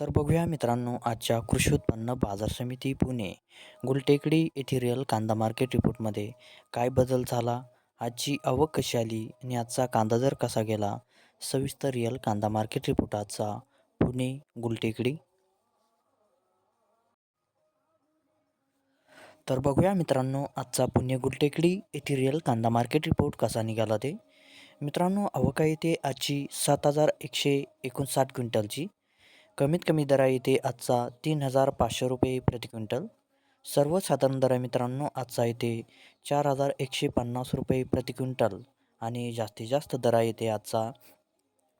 तर बघूया मित्रांनो आजच्या कृषी उत्पन्न बाजार समिती पुणे गुलटेकडी इथिरियल कांदा मार्केट रिपोर्टमध्ये काय बदल झाला? आजची आवक कशी आली? आणि आजचा कांदा दर कसा गेला? सविस्तर रिअल कांदा मार्केट रिपोर्ट आजचा पुणे गुलटेकडी. तर बघूया मित्रांनो आजचा पुणे गुलटेकडी इथिरियल कांदा मार्केट रिपोर्ट कसा निघाला ते. मित्रांनो अवका येथे आजची सात हजार एकशे एकोणसाठ क्विंटलची. कमीत कमी दरा येते आजचा तीन हजार पाचशे रुपये प्रति क्विंटल. सर्वसाधारण दरा मित्रांनो आजचा येते चार हजार एकशे पन्नास रुपये प्रति क्विंटल. आणि जास्तीत जास्त दरा येते आजचा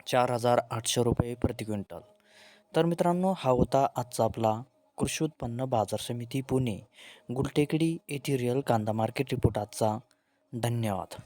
चार हजार आठशे रुपये प्रति क्विंटल. तर मित्रांनो हा होता आजचा आपला कृषी उत्पन्न बाजार समिती पुणे. गुलटेकडी येथे रिअल कांदा मार्केट रिपोर्ट आजचा. धन्यवाद.